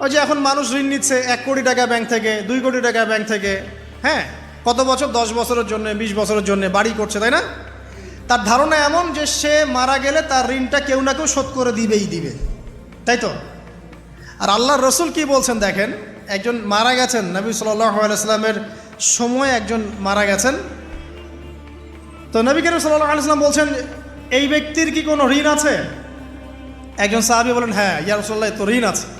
ওই যে এখন মানুষ ঋণ নিচ্ছে, এক কোটি টাকা ব্যাংক থেকে, দুই কোটি টাকা ব্যাংক থেকে হ্যাঁ? কত বছর? দশ বছরের জন্য, বিশ বছরের জন্য বাড়ি করছে, তাই না? তার ধারণা এমন যে সে মারা গেলে তার ঋণটা কেউ না কেউ শোধ করে দিবেই দিবে। তাই তো? আর আল্লাহর রসুল কি বলছেন দেখেন? একজন মারা গেছেন, নবী সাল্লামের সময় একজন মারা গেছেন। তো নবী সাল্লাহ আলাইসলাম বলছেন, এই ব্যক্তির কি কোনো ঋণ আছে? একজন সাহাবি বলেন হ্যাঁ ইয়া রসল্লাহ তো ঋণ আছে।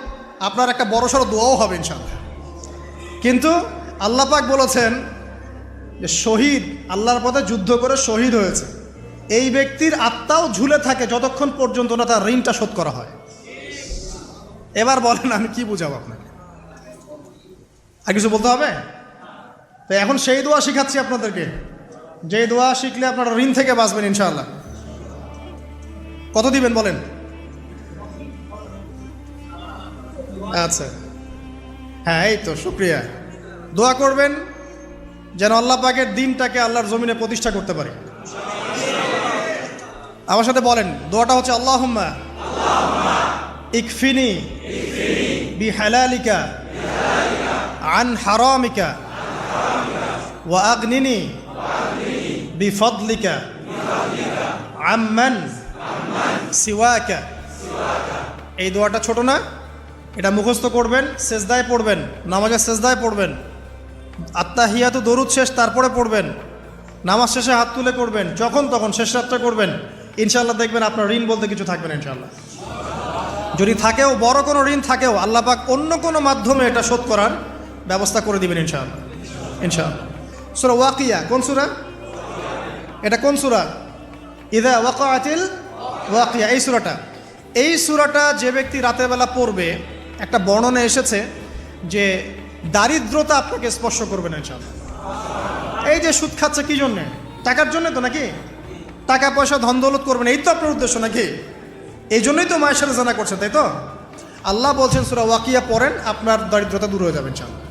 আপনার একটা বড় সড়ো দোয়াও হবে ইনশাল্লাহ কিন্তু আল্লাহ পাক বলেছেন যে শহীদ, আল্লাহর পথে যুদ্ধ করে শহীদ হয়েছে। এই ব্যক্তির আত্মাও ঝুলে থাকে যতক্ষণ পর্যন্ত না তার ঋণটা শোধ করা হয়। এবার বলেন, আমি কি বুঝাবো আপনাকে? আর কিছু বলতে হবে? তো এখন সেই দোয়া শিখাচ্ছি আপনাদেরকে। যে দোয়া শিখলে আপনারা ঋণ থেকে বাঁচবেন, ইনশাআল্লাহ। কত দিবেন বলেন? আচ্ছা। হ্যাঁ এই তো, শুক্রিয়া। দোয়া করবেন যেন আল্লাহ পাকের দিনটাকে আল্লাহর জমিনে প্রতিষ্ঠা করতে পারে। আমার সাথে বলেন, দোয়াটা হচ্ছে আল্লাহ ইকফিনি বি হালালিকা আন হারামিকা ওয়া বি ফদলিকা আম্মান সিওয়াকা। এই দোয়াটা ছোট না? এটা মুখস্থ করবেন সেজদায় পড়বেন, নামাজের সেজদায় পড়বেন। আত্মাহিয়াত দরুদ শেষ, তারপরে পড়বেন। নামাজ শেষে হাত তুলে করবেন যখন তখন শেষ রাতটা করবেন। ইনশাল্লাহ দেখবেন আপনার ঋণ বলতে কিছু থাকবে না ইনশাল্লাহ যদি থাকেও বড় কোনো ঋণ থাকেও আল্লাহ পাক অন্য কোনো মাধ্যমে এটা শোধ করার ব্যবস্থা করে দিবেন ইনশাআল্লাহ। ইনশাআল্লাহ। সুরা ওয়াকিয়া, কোন সুরা? এটা কোন সুরা? ইদা ওয়াকাতিল ওয়াকিয়া, এই সুরাটা। এই সুরাটা যে ব্যক্তি রাতের বেলা পড়বে একটা বর্ণনা এসেছে যে দারিদ্রতা আপনাকে স্পর্শ করবে না ইনশাআল্লাহ। এই যে সুদ খাচ্ছে কি জন্যে? টাকার জন্য তো নাকি? টাকা, পয়সা, ধন, দৌলত করবেন এই তো আপনার উদ্দেশ্য নাকি? এই জন্যই তো মায়ের সাথে জানা করছে, তাই তো? আল্লাহ বলছেন সুরা ওয়াকিয়া পড়েন, আপনার দারিদ্রতা দূর হয়ে যাবে ইনশাআল্লাহ।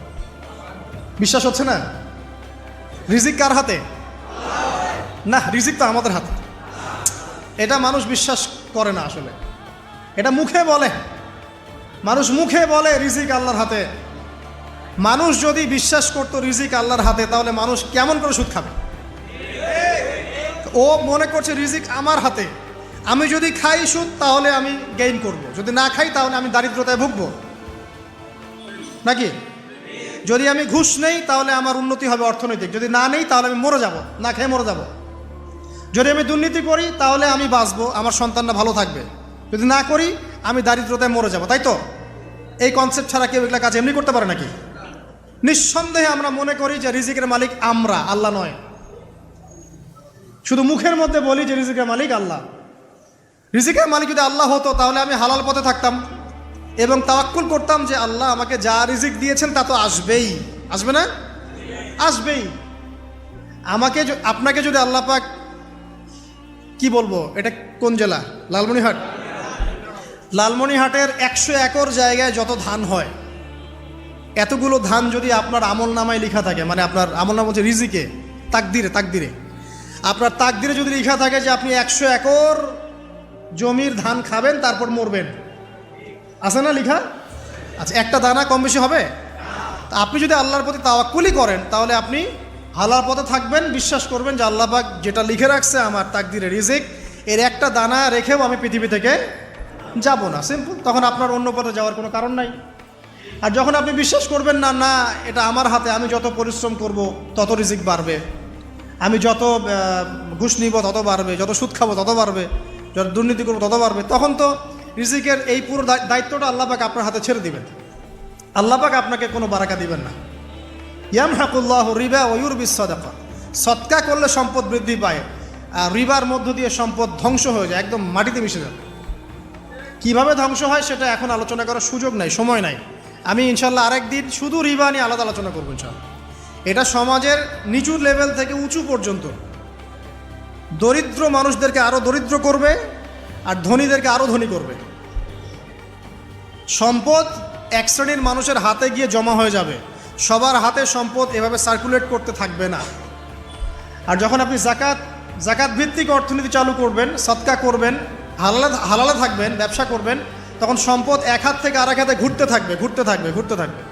বিশ্বাস হচ্ছে না? রিজিক কার হাতে? না, রিজিক তো আমাদের হাতে। এটা মানুষ বিশ্বাস করে না আসলে। এটা মুখে বলে। মানুষ মুখে বলে রিজিক আল্লাহর হাতে। মানুষ যদি বিশ্বাস করতো রিজিক আল্লাহর হাতে, তাহলে মানুষ কেমন করে সুদ খাবে? ও মনে করছে রিজিক আমার হাতে। আমি যদি খাই সুদ, তাহলে আমি গেইন করব। যদি না খাই, তাহলে আমি দারিদ্রতায় ভুগবো। নাকি? যদি আমি ঘুষ নেই, তাহলে আমার উন্নতি হবে অর্থনৈতিক। যদি না নেই, তাহলে আমি মরে যাব। না খেয়ে মরে যাব। যদি আমি দুর্নীতি করি, তাহলে আমি বাঁচবো। আমার সন্তানরা ভালো থাকবে। যদি না করি, আমি দারিদ্রতায় মরে যাব, তাই তো? এই কনসেপ্ট ছাড়া কেউ এগুলা কাজ এমনি করতে পারে নাকি? নিঃসন্দেহে আমরা মনে করি যে রিজিকের মালিক আমরা, আল্লাহ নয়। শুধু মুখের মধ্যে বলি যে রিজিকের মালিক আল্লাহ। রিজিকের মালিক যদি আল্লাহ হতো, তাহলে আমি হালাল পথে থাকতাম এবং তাওয়াক্কুল করতাম যে আল্লাহ আমাকে যা রিজিক দিয়েছেন তা তো আসবেই। আসবে না? আসবেই। আমাকে আপনাকে যদি আল্লাহ পাক কি বলব? এটা কোন জেলা? লালমনিহাট লালমনিহাটের একশো একর জায়গায় যত ধান হয়, এতগুলো ধান যদি আপনার আমল নামায় লেখা থাকে মানে আপনার আমল নাম হচ্ছে রিজিকে, তাকদিরে তাকদিরে। আপনার তাকদিরে যদি লেখা থাকে যে আপনি একশো একর জমির ধান খাবেন, তারপর মরবেন। আছে না লেখা? আচ্ছা একটা দানা কম বেশি হবে? আপনি যদি আল্লাহর প্রতি তাওয়াক্কুলি করেন, তাহলে আপনি হালার পথে থাকবেন, বিশ্বাস করবেন যে আল্লাহবাক যেটা লিখে রাখছে আমার তাকদিরে রিজিক, এর একটা দানা রেখেও আমি পৃথিবী থেকে যাব না সিম্পল তখন আপনার অন্য পথে যাওয়ার কোনো কারণ নাই। আর যখন আপনি বিশ্বাস করবেন না না, এটা আমার হাতে, আমি যত পরিশ্রম করব, তত রিজিক বাড়বে। আমি যত ঘুষ নিব, তত বাড়বে, যত সুদ খাব, তত বাড়বে, যত দুর্নীতি করব, তত বাড়বে। তখন তো রিজিকের এই পুরো দায়- দায়িত্বটা আল্লাহ পাক আপনার হাতে ছেড়ে দিবেন। আল্লাহ পাক আপনাকে কোনো বারাকা দিবেন না। ইয়াম হাকুল্লাহ রিবা ওয়ুর বিশ্বদাকা সৎকা করলে সম্পদ বৃদ্ধি পায়, আর রিবার মধ্য দিয়ে সম্পদ ধ্বংস হয়ে যায়, একদম মাটিতে মিশে যায় কীভাবে ধ্বংস হয় সেটা এখন আলোচনা করার সুযোগ নাই, সময় নাই। আমি ইনশাল্লাহ আরেক দিন শুধু রিবা নিয়ে আলাদা আলোচনা করব ইনশাল্লাহ এটা সমাজের নিচু লেভেল থেকে উঁচু পর্যন্ত। দরিদ্র মানুষদেরকে আরও দরিদ্র করবে আর ধনীদেরকে আরও ধনী করবে। সম্পদ এক শ্রেণির মানুষের হাতে গিয়ে জমা হয়ে যাবে। সবার হাতে সম্পদ এভাবে সার্কুলেট করতে থাকবে না। আর যখন আপনি জাকাত জাকাত ভিত্তিক অর্থনীতি চালু করবেন, সৎকা করবেন হালালে হালালে থাকবেন, ব্যবসা করবেন, তখন সম্পদ এক হাত থেকে আরেক হাতে ঘুরতে থাকবে ঘুরতে থাকবে ঘুরতে থাকবে।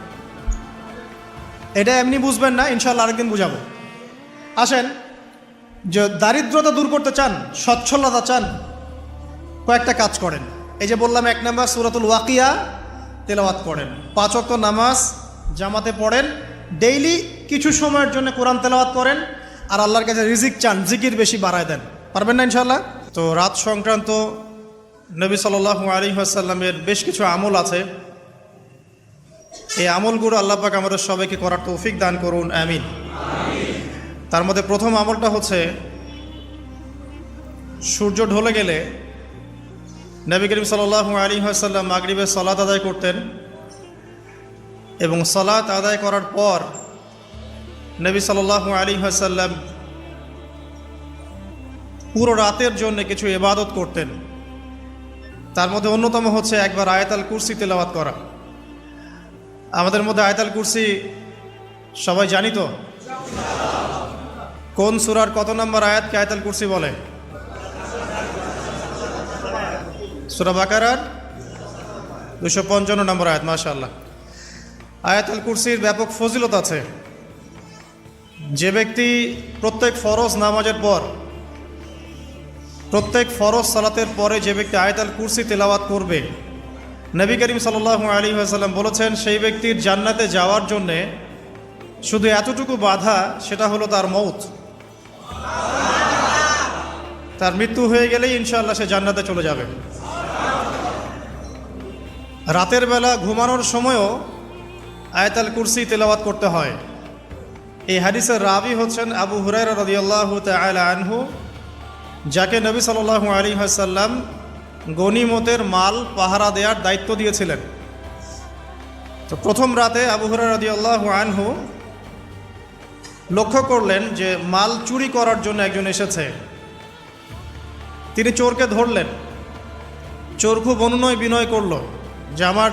এটা এমনি বুঝবেন না ইনশাল্লাহ আরেকদিন বুঝাবো। আসেন, যে দারিদ্রতা দূর করতে চান, সচ্ছলতা চান, কয়েকটা কাজ করেন। এই যে বললাম, এক নাম্বার সুরাতুল ওয়াকিয়া তেলাওয়াত করেন। পাঁচ অক্ত নামাজ, জামাতে পড়েন, ডেইলি কিছু সময়ের জন্য কোরআন তেলাওয়াত করেন, আর আল্লাহর কাছে রিজিক চান, জিকির বেশি বাড়ায় দেন। পারবেন না ইনশাল্লাহ তো রাত সংক্রান্ত নবী সাল্লাহ আলী আসাল্লামের বেশ কিছু আমল আছে। এই আমলগুলো আল্লাহ পাক আমাদের সবাইকে করার তৌফিক দান করুন, আমিন। তার মধ্যে প্রথম আমলটা হচ্ছে, সূর্য ঢলে গেলে নবী করিম সাল্লাহ আলী আসাল্লাম মাগরিবের সলাত আদায় করতেন এবং সলাত আদায় করার পর নবী সাল্লাহ আলী আসাল্লাম পুরো রাতের জন্য কিছু এবাদত করতেন। তার মধ্যে অন্যতম হচ্ছে একবার আয়াতাল কুরসি তেলাওয়াত করা। আমাদের মধ্যে আয়তাল কুরসি, সবাই জানি তো? কোন সুরার কত নম্বর আয়াতকে আয়তাল কুরসি বলে? সুরা বাকারার দুশো পঞ্চান্ন নম্বর আয়াত মাশাল্লাহ আয়াতুল কুরসির ব্যাপক ফজিলত আছে। যে ব্যক্তি প্রত্যেক ফরজ নামাজের পর প্রত্যেক ফরজ সালাতের পরে যে ব্যক্তি আয়তাল কুরসি তেলাওয়াত করবে, নবী করিম সাল্লাহ আলী আসাল্লাম বলেছেন, সেই ব্যক্তির জান্নাতে যাওয়ার জন্যে শুধু এতটুকু বাধা, সেটা হলো তার মৌত তার মৃত্যু হয়ে গেলেই ইনশাআল্লাহ সে জান্নাতে চলে যাবে। রাতের বেলা ঘুমানোর সময়ও আয়তাল কুরসি তেলাওয়াত করতে হয়। এই হাদিসের রাবি হচ্ছেন আবু হুরাইরা রদিয়াল্লাহু তাআলা আনহু। যাকে নবী সাল্লাল্লাহু আলী হাসাল্লাম গনিমতের মাল, পাহারা দেওয়ার দায়িত্ব দিয়েছিলেন। তো প্রথম রাতে আবু হুরাইরা রদিয়াল্লাহু আনহু লক্ষ্য করলেন যে মাল চুরি করার জন্য একজন এসেছে। তিনি চোরকে ধরলেন। চোর খুব অনুনয় বিনয় করল যে, আমার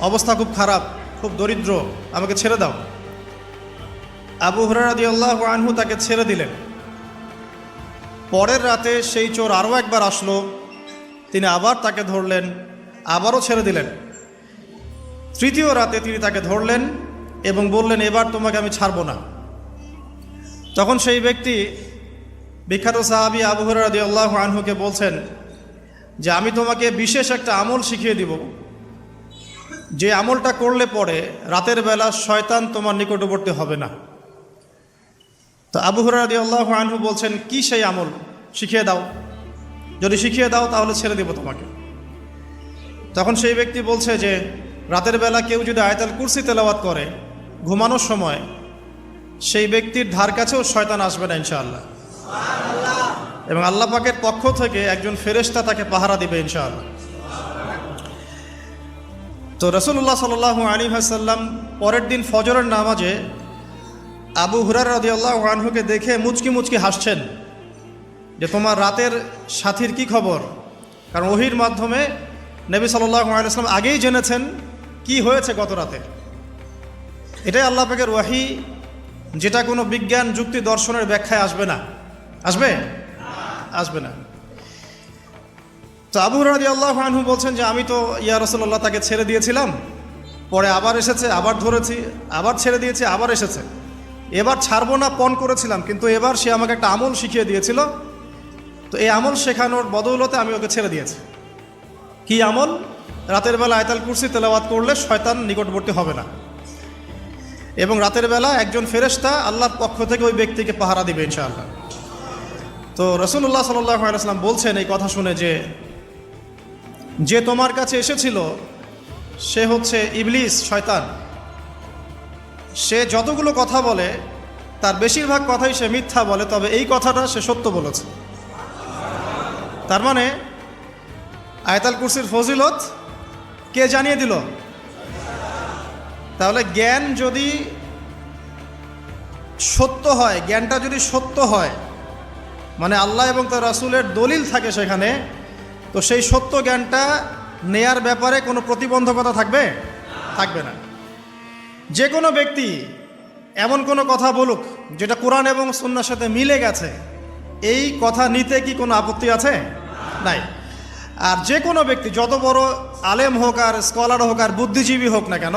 অবস্থা খুব খারাপ, খুব দরিদ্র, আমাকে ছেড়ে দাও। আবু হরাদি আল্লাহ আনহু তাকে ছেড়ে দিলেন। পরের রাতে সেই চোর আরও একবার আসলো। তিনি আবার তাকে ধরলেন, আবারও ছেড়ে দিলেন। তৃতীয় রাতে তিনি তাকে ধরলেন এবং বললেন, এবার তোমাকে আমি ছাড়বো না। তখন সেই ব্যক্তি বিখ্যাত সাহাবি আবু হরাদি আল্লাহ আনহুকে বলছেন যে, আমি তোমাকে বিশেষ একটা আমল শিখিয়ে দিব। যে আমলটা করলে পরে রাতের বেলা শয়তান তোমার নিকটবর্তী হবে না। তো আবু হরাদি আল্লাহ আনহু বলছেন, কি সেই আমল? শিখিয়ে দাও। যদি শিখিয়ে দাও, তাহলে ছেড়ে দেব তোমাকে। তখন সেই ব্যক্তি বলছে যে, রাতের বেলা কেউ যদি আয়তাল কুরসি তেলাওয়াত করে, ঘুমানোর সময়, সেই ব্যক্তির ধার কাছেও শয়তান আসবে না, ইনশাআল্লাহ। এবং আল্লাহ পাকের পক্ষ থেকে একজন ফেরেশতা তাকে পাহারা দিবে, ইনশাআল্লাহ। তো রসুল্লাহ সাল আলী হাসাল্লাম পরের দিন ফজরের নামাজে আবু হুরার রদিয়াল্লাহ আনহুকে দেখে মুচকি মুচকি হাসছেন যে তোমার রাতের সাথীর কি খবর? কারণ ওহির মাধ্যমে নবী সাল্লাহ আলাইসলাম আগেই জেনেছেন কি হয়েছে গত রাতে। এটাই আল্লাহ পাকের ওয়াহি, যেটা কোনো বিজ্ঞান যুক্তি দর্শনের ব্যাখ্যায় আসবে না। আসবে? আসবে না। তো আবু রাদি আল্লাহ আনহু বলছেন যে, আমি তো ইয়া রসল্লাহ তাকে ছেড়ে দিয়েছিলাম, পরে আবার এসেছে, আবার ধরেছি, আবার ছেড়ে দিয়েছি, আবার এসেছে। এবার ছাড়বো না, পণ করেছিলাম, কিন্তু এবার সে আমাকে একটা আমল শিখিয়ে দিয়েছিল। তো এই আমল শেখানোর বদৌলতে আমি ওকে ছেড়ে দিয়েছি। কি আমল? রাতের বেলা আয়তাল কুরসি তেলাওয়াত করলে শয়তান নিকটবর্তী হবে না। এবং রাতের বেলা একজন ফেরেশতা আল্লাহর পক্ষ থেকে ওই ব্যক্তিকে পাহারা দিবে, ইনশাআল্লাহ। তো রসুল্লাহ সাল্লাম বলছেন এই কথা শুনে যে যে তোমার কাছে এসেছিল, সে হচ্ছে ইবলিস, শয়তান। সে যতগুলো কথা বলে, তার বেশিরভাগ কথাই সে মিথ্যা বলে, তবে এই কথাটা সে সত্য বলেছে। তার মানে আয়তাল কুরসির ফজিলত কে জানিয়ে দিল? তাহলে জ্ঞান যদি সত্য হয়, জ্ঞানটা যদি সত্য হয় মানে আল্লাহ এবং তার রাসুলের দলিল থাকে সেখানে, তো সেই সত্য জ্ঞানটা নেয়ার ব্যাপারে কোনো প্রতিবন্ধকতা থাকবে? থাকবে না। যে কোনো ব্যক্তি এমন কোনো কথা বলুক যেটা কোরআন এবং সন্ন্যার সাথে মিলে গেছে, এই কথা নিতে কি কোনো আপত্তি আছে? নাই। আর যে কোনো ব্যক্তি, যত বড় আলেম হোক আর স্কলার হোক আর বুদ্ধিজীবী হোক না কেন,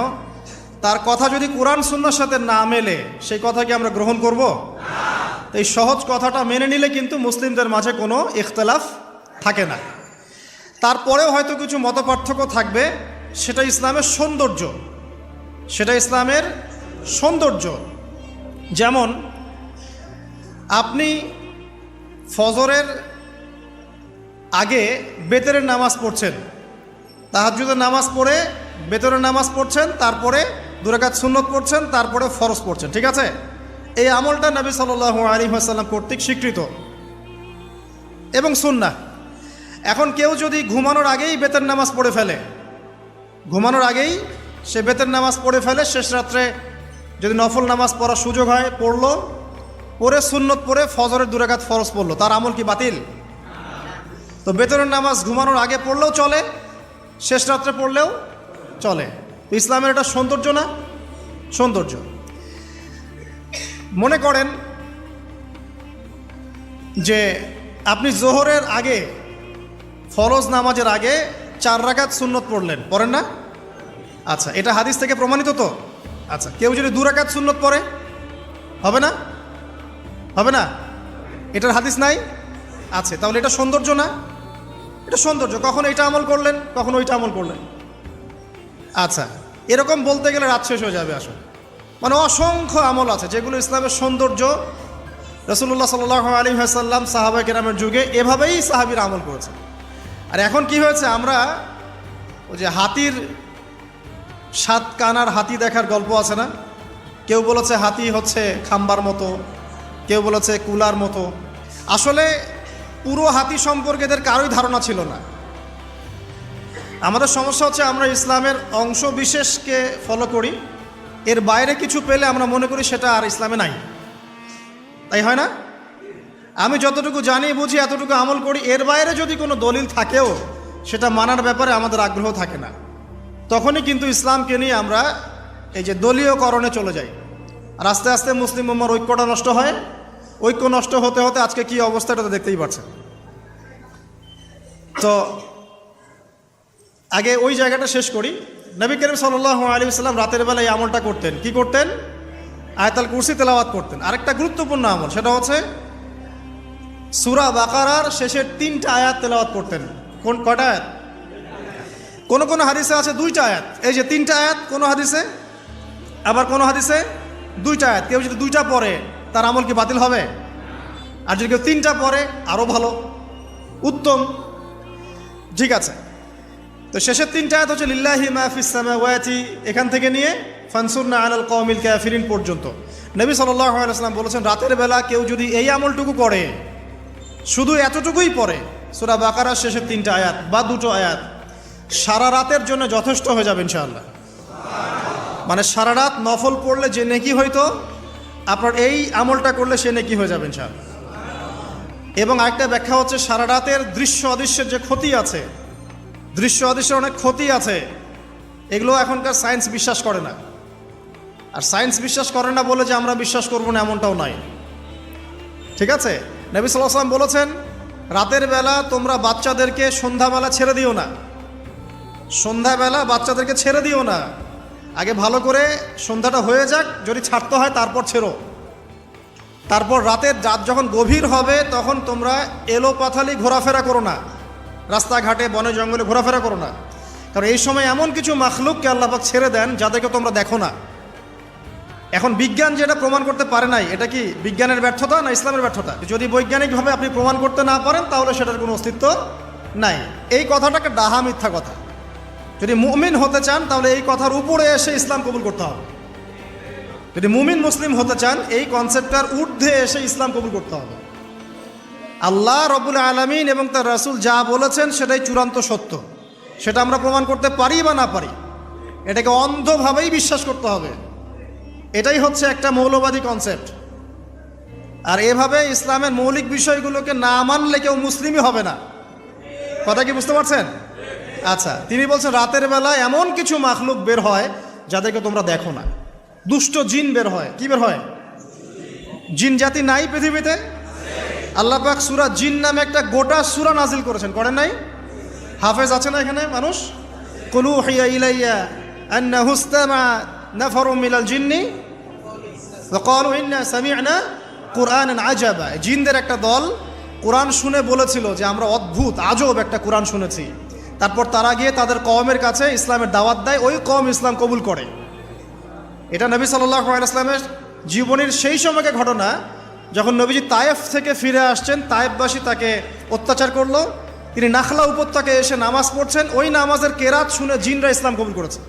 তার কথা যদি কোরআন সুন্নার সাথে না মেলে, সেই কথা কি আমরা গ্রহণ করব? এই সহজ কথাটা মেনে নিলে কিন্তু মুসলিমদের মাঝে কোনো ইখতলাফ থাকে না। তারপরেও হয়তো কিছু মতপার্থক্য থাকবে, সেটা ইসলামের সৌন্দর্য। সেটা ইসলামের সৌন্দর্য। যেমন, আপনি ফজরের আগে বেতরের নামাজ পড়ছেন তাহাজুদের নামাজ পড়ে বেতরের নামাজ পড়ছেন, তারপরে দুরাকাত সুন্নত পড়ছেন, তারপরে ফরজ পড়ছেন, ঠিক আছে? এই আমলটা নবী সাল আলী আসাল্লাম কর্তৃক স্বীকৃত এবং সুন্না এখন কেউ যদি ঘুমানোর আগেই বেতের নামাজ পড়ে ফেলে, ঘুমানোর আগেই সে বেতের নামাজ পড়ে ফেলে, শেষ রাত্রে যদি নফল নামাজ পড়ার সুযোগ হয়, পড়ল পরে সুন্নত পড়ে ফজরের দুরাকাত ফরজ পড়ল। তার আমল কি বাতিল? তো বেতনের নামাজ ঘুমানোর আগে পড়লেও চলে, শেষ রাত্রে পড়লেও চলে। ইসলামের এটা সৌন্দর্য না? সৌন্দর্য। মনে করেন যে আপনি জোহরের আগে, ফরজ নামাজের আগে চার রাকাত সুন্নত পড়লেন। পড়েন না? আচ্ছা এটা হাদিস থেকে প্রমাণিত তো? আচ্ছা কেউ যদি দু রাকাত সুন্নত পড়ে, হবে না? হবে না? এটার হাদিস নাই? আছে, তাহলে এটা সৌন্দর্য না? এটা সৌন্দর্য, কখন এটা আমল করলেন, কখন ওইটা আমল করলেন। আচ্ছা এরকম বলতে গেলে রাত শেষ হয়ে যাবে আসলে। মানে অসংখ্য আমল আছে, যেগুলো ইসলামের সৌন্দর্য রসুল্লাহ সাল আলী হাসাল্লাম সাহাবা কেরামের যুগে এভাবেই সাহাবির আমল করেছে আর এখন কি হয়েছে, আমরা ওই যে হাতির সাত কানার হাতি দেখার গল্প আছে না? কেউ বলেছে হাতি হচ্ছে খাম্বার মতো, কেউ বলেছে কুলার মতো। আসলে পুরো হাতি সম্পর্কে এদের কারোই ধারণা ছিল না। আমাদের সমস্যা হচ্ছে আমরা ইসলামের অংশ বিশেষকে ফলো করি। এর বাইরে কিছু পেলে আমরা মনে করি সেটা আর ইসলামে নাই। তাই হয় না? আমি যতটুকু জানি, বুঝি, এতটুকু আমল করি। এর বাইরে যদি কোনো দলিল থাকেও, সেটা মানার ব্যাপারে আমাদের আগ্রহ থাকে না। তখনই কিন্তু ইসলামকে নিয়ে আমরা এই যে দলীয়করণে চলে যাই। আর আস্তে আস্তে মুসলিম উম্মার ঐক্যটা নষ্ট হয়। ঐক্য নষ্ট হতে হতে আজকে কি অবস্থাটা দেখতেই পাচ্ছেন তো আগে ওই জায়গাটা শেষ করি। নবী করিম সাল্লাহ আলী সাল্লাম রাতের বেলা এই আমলটা করতেন। কি করতেন? আয়তাল কুরসি তেলাওয়াত করতেন। আরেকটা গুরুত্বপূর্ণ আমল, সেটা হচ্ছে সুরা বাকারার শেষের তিনটা আয়াত তেলাওয়াত করতেন। কোন কটা আয়াত? কোন কোন হাদিসে আছে দুইটা আয়াত। এই যে তিনটা আয়াত, কোন হাদিসে? আবার কোন হাদিসে? দুইটা আয়াত। কেউ যদি দুইটা পড়ে, তার আমল কি বাতিল হবে? আর যদি কেউ তিনটা পড়ে আরও ভালো। উত্তম। ঠিক আছে। তো শেষের তিনটা আয়াত হচ্ছে, লিল্লাহি মাহফিসামা ওয়াতি এখান থেকে নিয়ে, ফানসুরনা আলাল কওমিল কাফিরিন পর্যন্ত। নবী সাল্লাম বলেছেন, রাতের বেলা কেউ যদি এই আমলটুকু করে, শুধু এতটুকুই পড়ে সূরা বাকারার শেষের তিনটা আয়াত বা দুটো আয়াত সারা রাতের জন্য যথেষ্ট হয়ে যাবে ইনশাআল্লাহ। মানে সারা রাত নফল পড়লে যে নেকি হইতো, আপনার এই আমলটা করলে সে নেকি হয়ে যাবে ইনশাআল্লাহ। এবং আরেকটা ব্যাখ্যা হচ্ছে, সারা রাতের দৃশ্য অদৃশ্যের যে ক্ষতি আছে, দৃশ্য অদৃশ্যের অনেক ক্ষতি আছে, এগুলো এখনকার সায়েন্স বিশ্বাস করে না। আর সায়েন্স বিশ্বাস করে না বলে যে আমরা বিশ্বাস করব না এমনটাও নয় ঠিক আছে? নবী সাল্লাহ বলেছেন, রাতের বেলা তোমরা বাচ্চাদেরকে সন্ধ্যাবেলা ছেড়ে দিও না। সন্ধ্যাবেলা বাচ্চাদেরকে ছেড়ে দিও না। আগে ভালো করে সন্ধ্যাটা হয়ে যাক, যদি ছাড়তে হয় তারপর ছেড়ো। তারপর রাতের রাত যখন গভীর হবে, তখন তোমরা এলো পাথালি ঘোরাফেরা করো না। রাস্তাঘাটে, বনে, জঙ্গলে ঘোরাফেরা করো না। কারণ এই সময় এমন কিছু মাখলুককে আল্লাপাক ছেড়ে দেন, যাদেরকে তোমরা দেখো না। এখন বিজ্ঞান যেটা প্রমাণ করতে পারে নাই, এটা কি বিজ্ঞানের ব্যর্থতা না ইসলামের ব্যর্থতা? যদি বৈজ্ঞানিকভাবে আপনি প্রমাণ করতে না পারেন, তাহলে সেটার কোনো অস্তিত্ব নাই। এই কথাটাকে ডাহা মিথ্যা কথা। যদি মুমিন হতে চান, তাহলে এই কথার উপরে এসে ইসলাম কবুল করতে হবে। যদি মুমিন মুসলিম হতে চান, এই কনসেপ্টটার ঊর্ধ্বে এসে ইসলাম কবুল করতে হবে। আল্লাহ রবুল আলমিন এবং তার রাসূল যা বলেছেন, সেটাই চূড়ান্ত সত্য। সেটা আমরা প্রমাণ করতে পারি বা না পারি, এটাকে অন্ধভাবেই বিশ্বাস করতে হবে। এটাই হচ্ছে একটা মৌলবাদী কনসেপ্ট। আর এভাবে ইসলামের মৌলিক বিষয়গুলোকে না মানলে কেউ মুসলিমই হবে না। কথা কি বুঝতে পারছেন? আচ্ছা তিনি বলছেন, রাতের বেলা এমন কিছু মাখলুক বের হয় যাদেরকে তোমরা দেখো না। দুষ্ট জিন বের হয়। কি বের হয়? জিন জাতি নাই পৃথিবীতে? আল্লাহ পাক সুরা জিন নামে একটা গোটা সুরা নাজিল করেছেন। করেন নাই? হাফেজ আছে না এখানে মানুষ? কলু হিয়া ইলাইয়া আন্না হুস্তামা নাফারু মিলাল জিন্নি। ওয়াকালু ইন্না সামি'না কুরআনান আজাবা। জিনদের একটা দল কোরআন শুনে বলেছিল যে আমরা অদ্ভুত, আজব একটা কোরআন শুনেছি। তারপর তারা গিয়ে তাদের কওমের কাছে ইসলামের দাওয়াত দেয়, ওই কম ইসলাম কবুল করে। এটা নবী সাল্লাহ ইসলামের জীবনের সেই সময়কে ঘটনা, যখন নবীজি তায়েফ থেকে ফিরে আসছেন, তায়েফবাসী তাকে অত্যাচার করল, তিনি নাখলা উপত্যকে এসে নামাজ পড়ছেন, ওই নামাজের কেরাত শুনে জিনরা ইসলাম কবুল করেছে।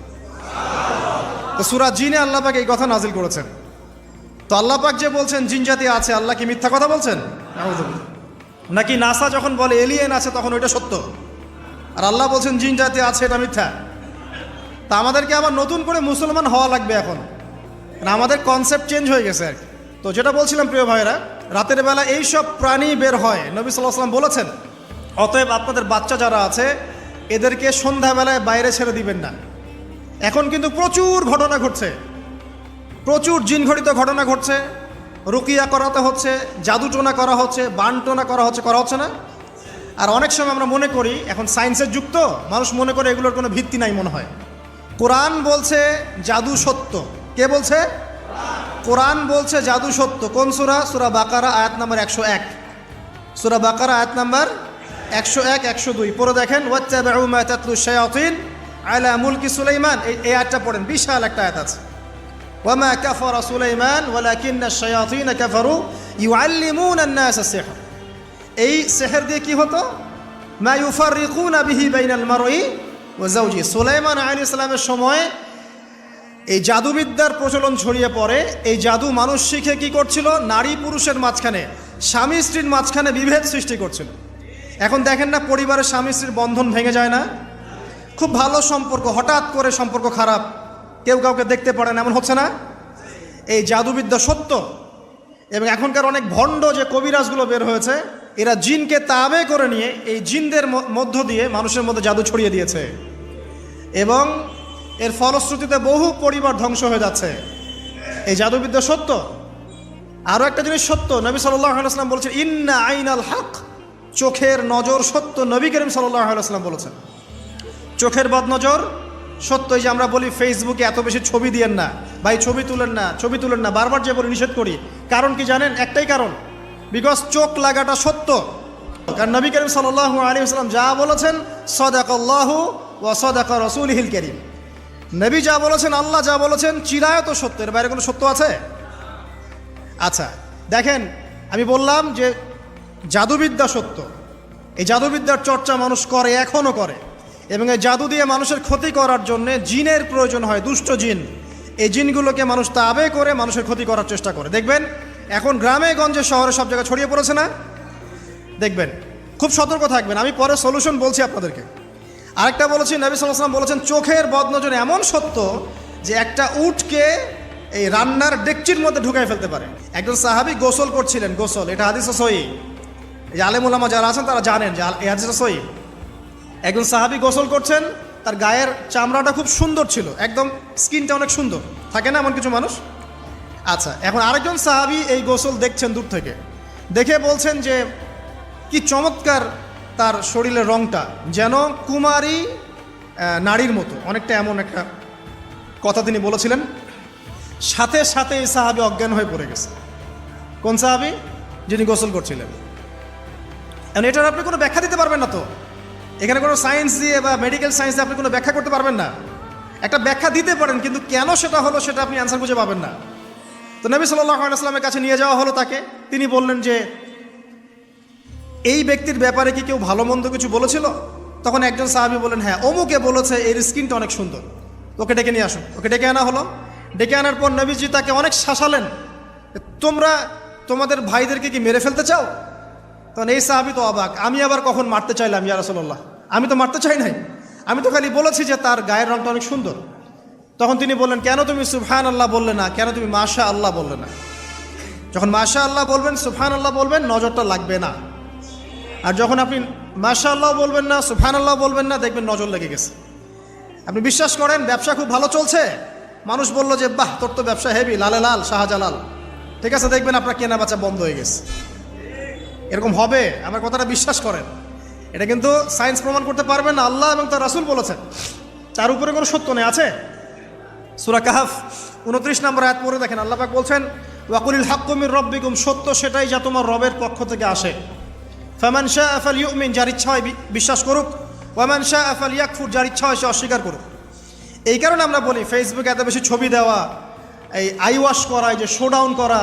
তো সুরা জিনে আল্লাহ পাক এই কথা নাজিল করেছেন। তো আল্লাহ পাক যে বলছেন, জিন জাতি আছে, আল্লাহ কি মিথ্যা কথা বলছেন? নাকি নাসা যখন বলে এলিয়েন আছে, তখন ওইটা সত্য? আর আল্লাহ বলছেন, জিন জাতি আছে, এটা মিথ্যা। তা আমাদেরকে আবার নতুন করে মুসলমান হওয়া লাগবে এখন। আমাদের কনসেপ্ট চেঞ্জ হয়ে গেছে আর তো যেটা বলছিলাম, প্রিয় ভাইরা রাতের বেলা এই সব প্রাণী বের হয়, নবী সাল্লাহ সাল্লাম বলেছেন, অতএব আপনাদের বাচ্চা যারা আছে, এদেরকে সন্ধ্যাবেলায় বাইরে ছেড়ে দিবেন না। এখন কিন্তু প্রচুর ঘটনা ঘটছে। প্রচুর জিনঘটিত ঘটনা ঘটছে। রুকিয়া করাতে হচ্ছে, জাদুটোনা করা হচ্ছে, বানটোনা করা হচ্ছে করা হচ্ছে না। আর অনেক সময় আমরা মনে করি, এখন সায়েন্সের যুগ তো মানুষ মনে করে এগুলোর কোনো ভিত্তি নাই মনে হয়। কোরআন বলছে জাদু সত্য। কে বলছে? কোরআন বলছে জাদু সত্য। কোন সুরা? সুরা বাকারা, আয়াত নাম্বার একশো এক। সুরা বাকারা, আয়াত নাম্বার একশো এক, একশো দুই। পরে দেখেন, ওয়াত্তাবাউ মা তাতলু শায়াতিন আলা মুলকি সুলাইমান। এই আয়াতটা পড়েন, বিশাল একটা আয়াত আছে। ওয়ামা কাফারা সুলাইমান, ওয়ালাকিন্না শায়াতিন কাফারু ইউআল্লিমুনা আন-নাস সিহর। এই সেহের দিয়ে কি হতো? মা ইউফাররিকুনা বিহি বাইনাল মারই ওয়া জাওজি সুলাইমান আলাইহিস সালামের সময় এই জাদুবিদ্যার প্রচলন ছড়িয়ে পড়ে। এই জাদু মানুষ শিখে কি করছিল? নারী পুরুষের মাঝখানে, স্বামী স্ত্রীর মাঝখানে বিভেদ সৃষ্টি করছিল। এখন দেখেন না, পরিবারের স্বামী স্ত্রীর বন্ধন ভেঙে যায় না? খুব ভালো সম্পর্ক, হঠাৎ করে সম্পর্ক খারাপ। কেউ কাউকে দেখতে পারে না, এমন হচ্ছে না? এই জাদুবিদ্যা সত্য। এবং এখনকার অনেক ভণ্ড যে কবিরাজগুলো বের হয়েছে এরা জিনকে তাবে করে নিয়ে এই জিনদের মধ্য দিয়ে মানুষের মধ্যে জাদু ছড়িয়ে দিয়েছে। এবং এর ফলশ্রুতিতে বহু পরিবার ধ্বংস হয়ে যাচ্ছে। এই জাদুবিদ্যা সত্য? আরও একটা জিনিস সত্য, নবী সাল্লাহ আলাইসলাম বলছেন, ইন্না আইন আল হক। চোখের নজর সত্য, নবী করিম আলাইসলাম বলেছেন। চোখের বদনজর সত্যই যে আমরা বলি ফেসবুকে এত বেশি ছবি দিয়েন না, ভাই ছবি তুলেন না, ছবি তুলেন না, বারবার যে বলি নিষেধ করি। কারণ কি জানেন? একটাই কারণ বিকজ চোখ লাগাটা সত্য। কারণ নবী করিম সাল্লাহ আলী আসলাম যা বলেছেন, সদাকল্লাহ ও সদাক রসুল হিল করিম। নবী যা বলেছেন, আল্লাহ যা বলেছেন, চিরায়ত সত্য। এর বাইরে কোনো সত্য আছে? আচ্ছা দেখেন, আমি বললাম যে জাদুবিদ্যা সত্য। এই জাদুবিদ্যার চর্চা মানুষ করে, এখনও করে। এবং এই জাদু দিয়ে মানুষের ক্ষতি করার জন্য জিনের প্রয়োজন হয়, দুষ্ট জিন। এই জিনগুলোকে মানুষ তাবে করে মানুষের ক্ষতি করার চেষ্টা করে। দেখবেন এখন গ্রামে, গঞ্জে, শহরে সব জায়গায় ছড়িয়ে পড়েছে না? দেখবেন, খুব সতর্ক থাকবেন। আমি পরে সলিউশন বলছি আপনাদেরকে। আরেকটা বলেছি, নবী সাল্লাম বলেছেন, চোখের বদনজর এমন সত্য যে একটা উটকে এই রান্নার ডেকচির মধ্যে ঢুকাই ফেলতে পারে। একজন সাহাবি গোসল করছিলেন, গোসল। এটা হাদিস সই এই আলেমুলামা যারা আছেন, তারা জানেন যে এই হাদিস সই একজন সাহাবি গোসল করছেন, তার গায়ের চামড়াটা খুব সুন্দর ছিল। একদম স্কিনটা অনেক সুন্দর। থাকে না এমন কিছু মানুষ? আচ্ছা এখন আরেকজন সাহাবি এই গোসল দেখছেন দূর থেকে। দেখে বলছেন যে, কি চমৎকার তার শরীরের রংটা, যেন কুমারী নারীর মতো। অনেকটা এমন একটা কথা তিনি বলেছিলেন। সাথে সাথে এই সাহাবি অজ্ঞান হয়ে পড়ে গেছে। কোন সাহাবি? যিনি গোসল করছিলেন। এখন এটার আপনি কোনো ব্যাখ্যা দিতে পারবেন না তো? এখানে কোনো সায়েন্স দিয়ে বা মেডিকেল সায়েন্স দিয়ে আপনি কোনো ব্যাখ্যা করতে পারবেন না? একটা ব্যাখ্যা দিতে পারেন, কিন্তু কেন সেটা হলো সেটা আপনি অ্যান্সার খুঁজে পাবেন না। তো নবী সাল্লাহ কাছে নিয়ে যাওয়া হলো তাকে। তিনি বললেন যে, এই ব্যক্তির ব্যাপারে কি কেউ ভালো মন্দ কিছু বলেছিল? তখন একজন সাহাবি বললেন হ্যাঁ অমুকে বলেছে, এর স্কিনটা অনেক সুন্দর। ওকে ডেকে নিয়ে আসুন। ওকে ডেকে আনা হলো। ডেকে আনার পর নবীজি তাকে অনেক শাসালেন। তোমরা, তোমাদের ভাইদেরকে কি মেরে ফেলতে চাও? তখন এই সাহাবি তো অবাক, আমি আবার কখন মারতে চাইলাম ইয়া রাসূলুল্লাহ? আমি তো মারতে চাই নাই। আমি তো খালি বলেছি যে তার গায়ের রঙটা অনেক সুন্দর। তখন তিনি বললেন, কেন তুমি সুবহান আল্লাহ বললে না? কেন তুমি মাশা আল্লাহ বললে না? যখন মাশা আল্লাহ বলবেন সুবহান আল্লাহ বলবেন, নজরটা লাগবে না। আর যখন আপনি মাশা আল্লাহ বলবেন না সুবহান আল্লাহ বলবেন না, দেখবেন নজর লেগে গেছে। আপনি বিশ্বাস করেন, ব্যবসা খুব ভালো চলছে? মানুষ বলল যে, বাহ, তোর তো ব্যবসা হেভি লালে লাল, শাহজালাল। ঠিক আছে, দেখবেন আপনার কেনা বেচা বন্ধ হয়ে গেছে। এরকম হবে, আমার কথাটা বিশ্বাস করেন। এটা কিন্তু সায়েন্স প্রমাণ করতে পারবেন, আল্লাহ এবং তার রাসুল বলেছেন। তার উপরে কোনো সত্য নেই, আছে? সুরা কাহাফ, উনত্রিশ নম্বর আয়াত পরে দেখেন, আল্লাহ পাক বলছেন, ওয়াকুলিল হাক্কুমির রব্বিকুম সত্য সেটাই যা তোমার রবের পক্ষ থেকে আসে। ফামান শাহ আফাল ইউমিন যার ইচ্ছা হয় বিশ্বাস করুক। ওয়ামান শাহ আফাল ইয়াকফুর যার ইচ্ছা হয় সে অস্বীকার করুক। এই কারণে আমরা বলি ফেসবুকে এত বেশি ছবি দেওয়া, এই আই ওয়াশ করা, এই যে শোডাউন করা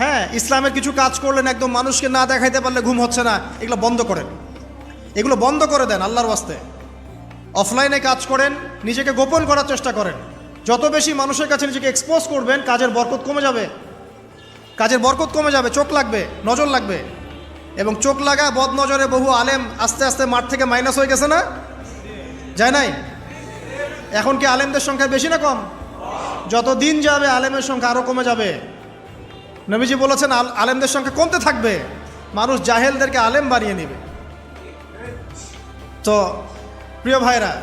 হ্যাঁ ইসলামের কিছু কাজ করলেন একদম মানুষকে না দেখাইতে পারলে ঘুম হচ্ছে না, এগুলো বন্ধ করেন। এগুলো বন্ধ করে দেন আল্লাহর ওয়াস্তে। অফলাইনে কাজ করেন, নিজেকে গোপন করার চেষ্টা করেন। যত বেশি মানুষের কাছে নিজেকে এক্সপোজ করবেন, কাজের বরকত কমে যাবে। কাজের বরকত কমে যাবে, চোখ লাগবে, নজর লাগবে। এবং চোখ লাগা বদ নজরে বহু আলেম আস্তে আস্তে মাঠ থেকে মাইনাস হয়ে গেছে না? যায় নাই? এখন কি আলেমদের সংখ্যা বেশি না কম? যত দিন যাবে, আলেমের সংখ্যা আরও কমে যাবে। নবীজি বলেছেন, আল- আলেমদের সংখ্যা কমতে থাকবে। মানুষ জাহেলদেরকে আলেম বানিয়ে নেবে। তো, প্রিয় ভাইরা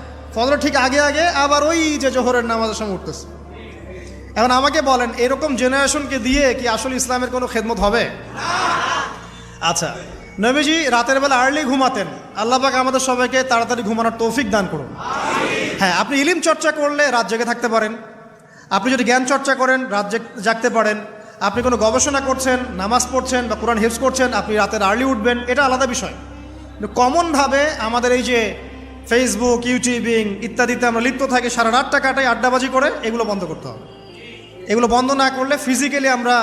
ফজরের ঠিক আগে আগে আবার ওই যে জোহরের নামাজের সময় উঠতেছে। এখন আমাকে বলেন, এরকম জেনারেশনকে দিয়ে কি আসলে ইসলামের কোনো খেদমত হবে? আচ্ছা নবীজি রাতের বেলা আর্লি ঘুমাতেন। আল্লাহ পাক আমাদের সবাইকে তাড়াতাড়ি ঘুমানোর তৌফিক দান করুন। হ্যাঁ আপনি ইলিম চর্চা করলে রাত জেগে থাকতে পারেন। আপনি যদি জ্ঞান চর্চা করেন, রাত জেগ- জাগতে পারেন। আপনি কোনো গবেষণা করছেন, নামাজ পড়ছেন বা কোরআন হিফজ করছেন, আপনি রাতের আর্লি উঠবেন, এটা আলাদা বিষয়। কমনভাবে আমাদের এই যে ফেসবুক ইউটিউবিং ইত্যাদিতে আমরা লিপ্ত থাকি, সারা রাতটা কাটাই, আড্ডাবাজি করে, এগুলো বন্ধ করতে হবে। এগুলো বন্ধ না করলে ফিজিক্যালি আমরা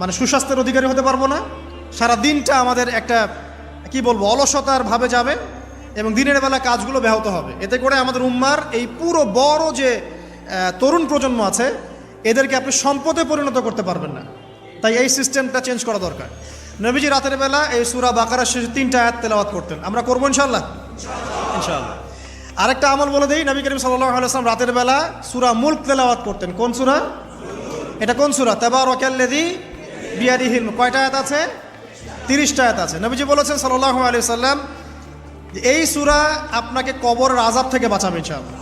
মানে সুস্বাস্থ্যের অধিকারী হতে পারব না। সারা দিনটা আমাদের একটা, কি বলব, অলসতার ভাবে যাবে এবং দিনের বেলা কাজগুলো ব্যাহত হবে। এতে করে আমাদের উম্মার এই পুরো বড় যে তরুণ প্রজন্ম আছে, এদেরকে আপনি সম্পদে পরিণত করতে পারবেন না। তাই এই সিস্টেমটা চেঞ্জ করা দরকার। নবীজি রাতের বেলা এই সুরা বাকারা শেষে তিনটা আয়াত তেলাওয়াত করতেন। আমরা করব ইনশাল্লাহ ইনশাল্লাহ আরেকটা আমল বলে দিই নবী করিম আলাইসলাম রাতের বেলা সুরা মুল্ক তেলাওয়াত করতেন। কোন সুরা? এটা কোন সুরা? তেবার বিয়ারি বিয়ারিহিল কয়টা আয়াত আছে? তিরিশটা আয়াত আছে। নবীজি বলেছেন সাল্লাহ আলি সাল্লাম এই সুরা আপনাকে কবরের আজাব থেকে বাঁচাবে ইনশাআল্লাহ।